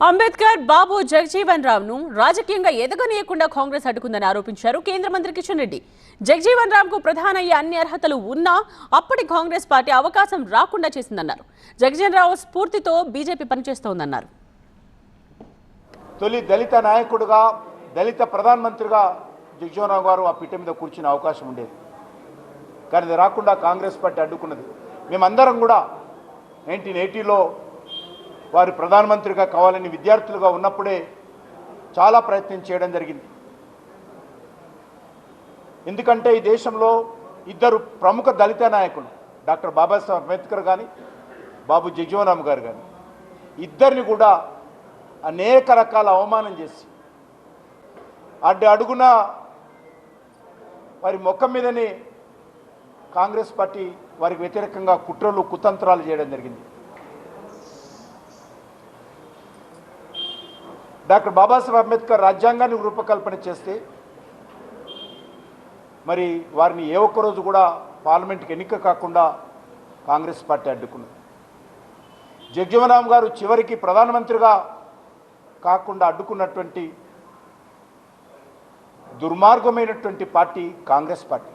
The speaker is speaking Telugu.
అంబేద్కర్ బాబు జగజీవన్ రామ్ను రాజకీయంగా ఎదగనీయకుండా కాంగ్రెస్ అడ్డుకుందని ఆరోపించారు కేంద్ర మంత్రి కిషన్ రెడ్డి. జగజీవన్ రామ్కు ప్రధాన అయ్యే అన్ని అర్హతలు ఉన్నా అప్పటి కాంగ్రెస్ పార్టీ అవకాశం రాకుండా చేసిందన్నారు. జగజీవన్ రావు స్ఫూర్తితో బీజేపీ పనిచేస్తోందన్నారు. తొలి దళిత నాయకుడుగా దళిత ప్రధానమంత్రిగా జగజీవనరావు గారు ఆ పిట్ట మీద కూర్చునే అవకాశం ఉండేది. కానీ రాకుండా కాంగ్రెస్ పార్టీ అడ్డుకున్నది. మేమందరం కూడా నైన్టీన్ ఎయిటీలో వారి ప్రధానమంత్రిగా కావాలని విద్యార్థులుగా ఉన్నప్పుడే చాలా ప్రయత్నం చేయడం జరిగింది. ఎందుకంటే ఈ దేశంలో ఇద్దరు ప్రముఖ దళిత నాయకులు డాక్టర్ బాబాసాహెబ్ అంబేద్కర్ కానీ బాబు జగజీవనరామ్ గారు కానీ ఇద్దరిని కూడా అనేక రకాల అవమానం చేసి అడ్డు అడుగున వారి మొక్క మీదనే కాంగ్రెస్ పార్టీ వారికి వ్యతిరేకంగా కుట్రలు కుతంత్రాలు చేయడం జరిగింది. డాక్టర్ బాబాసాహెబ్ అంబేద్కర్ రాజ్యాంగాన్ని రూపకల్పన చేస్తే మరి వారిని ఏ ఒక్క రోజు కూడా పార్లమెంట్కి ఎన్నిక కాకుండా కాంగ్రెస్ పార్టీ అడ్డుకున్నది. జగజీవనరామ్ గారు చివరికి ప్రధానమంత్రిగా కాకుండా అడ్డుకున్నటువంటి దుర్మార్గమైనటువంటి పార్టీ కాంగ్రెస్ పార్టీ.